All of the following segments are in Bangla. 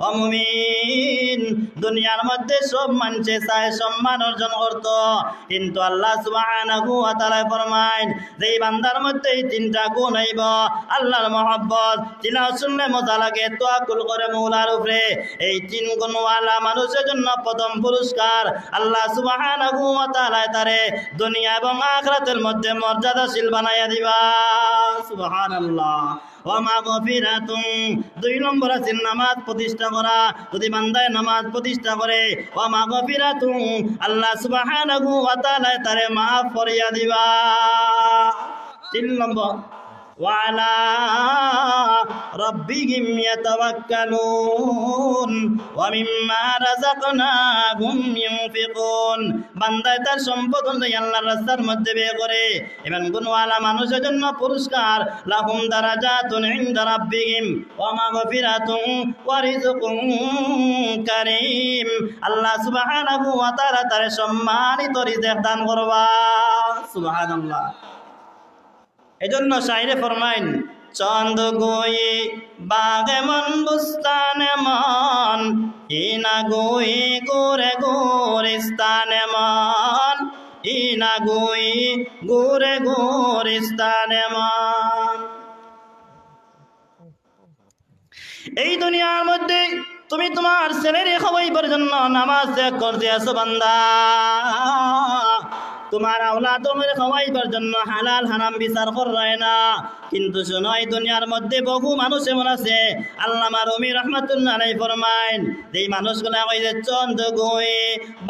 অমুমিন দুনিয়ার মধ্যে সব মানুষে চায় সম্মান অর্জন করত। কিন্তু আল্লাহ তাআলা ফরমায় যে বান্দার মধ্যে এই তিনটা গুণ হইব, আল্লাহর মহব্বত তিলাও শুনলে মজা লাগে তোয়াকুল করে মৌলার উপরে। এই তিন গুণওয়ালা মানুষের জন্য প্রথম পুরস্কার আল্লাহ তাআলা তারে দুনিয়া এবং আখিরাতের মধ্যে মর্যাদাশীল বানাইয়া দিবা। সুবহানাল্লাহ। ওয়ামা গফিরাতুন। দুই নম্বর আছে নামাজ প্রতিষ্ঠা করা। যদি বান্দায় নামাজ প্রতিষ্ঠা করে। ও মা আল্লাহ সুবহানাহু আল্লাহ সুবাহ তারে মাফ করিয়া দিবা। তিন নম্বর। وعلى ربهم يتوكلون ومما رزقناهم ينفقون বান্দায় তার সম্পদ অনুযায়ী আল্লাহর রাস্তার মধ্যে বের করে এবং গুণওয়ালা মানুষের জন্য পুরস্কার লাহুম দারাজাতুন ইনদা রাব্বিহিম ওয়া মাগফিরাতুন ওয়া রিজকুন কারীম আল্লাহ সুবহানাহু ওয়া তাআলা তার সম্মানিত রিজিক দান করবা সুবহানাল্লাহ এজন্য শাইরে ফরমাইন চন্দ গই বাগে মন, বুস্তানে মন ইনা গই গোরে গোরিস্তানে মন ইনা গই গোরে গোরিস্তানে মন। এই দুনিয়ার মধ্যে তুমি তোমার ছেলের খবর জন্য নামাজ ত্যাগ করতে আসো বান্দা। তোমার আওলা তোমার খাওয়াইবার জন্য হালাল হারাম বিচার করায় না। কিন্তু শোনো, এই দুনিয়ার মধ্যে বহু মানুষ এমন আছে আল্লামা রমি রহমাতুল্লাহ আলাই ফরমাইন যেই মানুষগুলা ওই যে চন্দ গই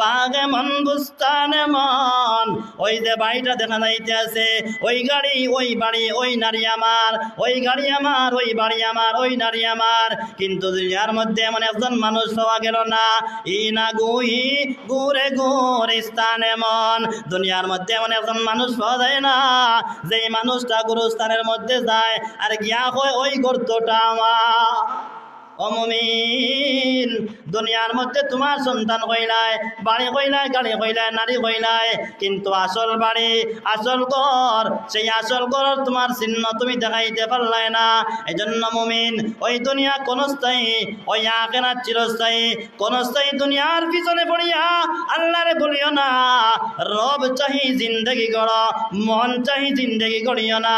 বাগে মন, বুস্তানে মন, ওই যে বাড়িটা দেখা যাইতে আছে, ওই গাড়ি, ওই বাড়ি, ওই নারী আমার, ওই গাড়ি আমার, ওই বাড়ি আমার, ওই নারী আমার। কিন্তু দুনিয়ার মধ্যে এমন একজন মানুষ পাওয়া গেল না, ই না গুই গুরে গুর স্থানে মন। দুনিয়ার মধ্যে এমন একজন মানুষ পাওয়া যায় না, যেই মানুষটা গুরুস্থানের মধ্যে যায় আর গিয়া হয় ওই গর্তটা আমার। অমমিন দুনিয়ার মধ্যে তোমার সন্তান কইলায় বাড়ি কইলায় গাড়ি কইলায় নারী কইলায় কিন্তু আসল বাড়ি, আসল ঘর, সেই আসল ঘর তোমার চিহ্ন তুমি দেখাইতে পারলাই না। এই জন্য মুমিন, ওই দুনিয়া কোন স্থায়ী, ওই আখেরা চিরস্থায়ী। কোন স্থায়ী দুনিয়ার পিছনে পড়িয়া আল্লাহরে বলিও না। রব চাহি জিন্দগি গড়, মন চাহি জিন্দগি গড়িও না।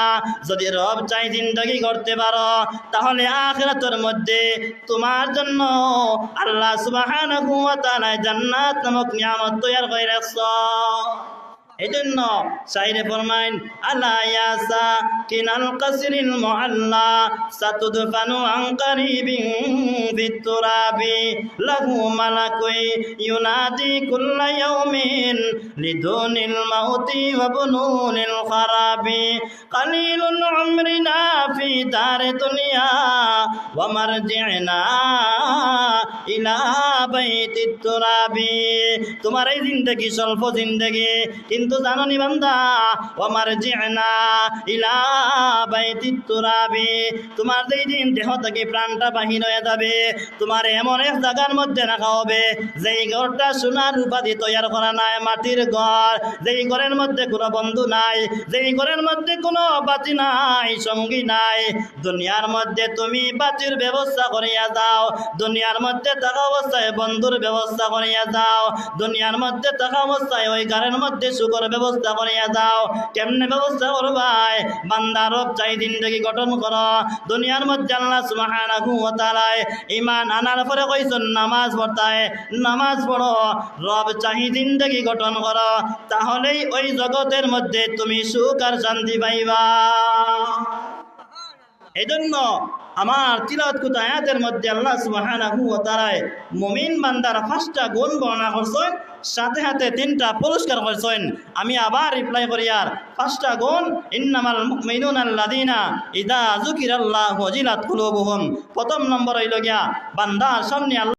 যদি রব চাই জিন্দগি করতে পারো, তাহলে আখেরাতের মধ্যে তোমার জন্য আল্লাহ সুবহানাহু ওয়া তাআলা জান্নাত নামক নিয়ামত তৈরি করে রাখছো। সাইরে ফরমাইন, আলা ইয়াসা কিনাল কাসরিল মুআল্লা, সাতুদফানু আন কারিবিন বিতুরাবি লাহু মালাকুই ইউনাদি কুল্লা ইয়াউমিন লিদুনিল মাউতি ওয়া বুনুনিল খারাবি কালিলুন উমরিনা ফি দার দুনিয়া ওয়া মারজি'না ইলা বাইতিত তোমার এই জিন্দগি স্বল্প জিন্দগি। কিন্তু জানো নি বান্দা জিনা ইলা বাইতি তুরাবি তোমার যেই দিন দেহ থেকে প্রাণটা বাহির হয়ে যাবে, তোমার এমন এক জায়গার মধ্যে রাখা হবে, যেই ঘরটা সোনার উপাধি তৈয়ার করা নাই, মাটির ঘর। যেই ঘরের মধ্যে কোনো বন্ধু নাই, যেই ঘরের মধ্যে কোনো বাতি নাই, সঙ্গী নাই। দুনিয়ার মধ্যে তুমি বাতির ব্যবস্থা করিয়া যাও দুনিয়ার মধ্যে থাকা অবস্থায় বন্ধুর ব্যবস্থা করিয়া যাও। দুনিয়ার মধ্যে থাকা অবস্থায় ওই ঘরের মধ্যে সুখর ব্যবস্থা করিয়া যাও। কেমনে ব্যবস্থা করবাই বান্দার চাই জিন্দগি গঠন কর। দুনিয়ার মধ্যে আল্লাহ সুবহানাহু ওয়া তাআলা ঈমান আনার পরে কইছেন, নামাজ পড়তায়, নামাজ পড়ো। রব চাহি জিন্দগি গঠন কর। তাহলেই ওই জগতের মধ্যে তুমি সুখ আর শান্তি পাইবা। এই জন্য আমার চিরাত কুত আয়াতের মধ্যে আল্লাহ সুবাহানাহু ও তারায় মুমিন বান্দার পাঁচটা গুণ বর্ণনা করছেন, সাথে সাথে তিনটা পুরস্কার করছেন। আমি আবার রিপ্লাই করি, আর পাঁচটা গুণ, ইন্নামাল মিনুন আল্লাদিনা ইদা জুকির আল্লাহ হজিলাত কুলুবুহুম। প্রথম নম্বর হইল গিয়া, বান্দার সামনে আল্লাহ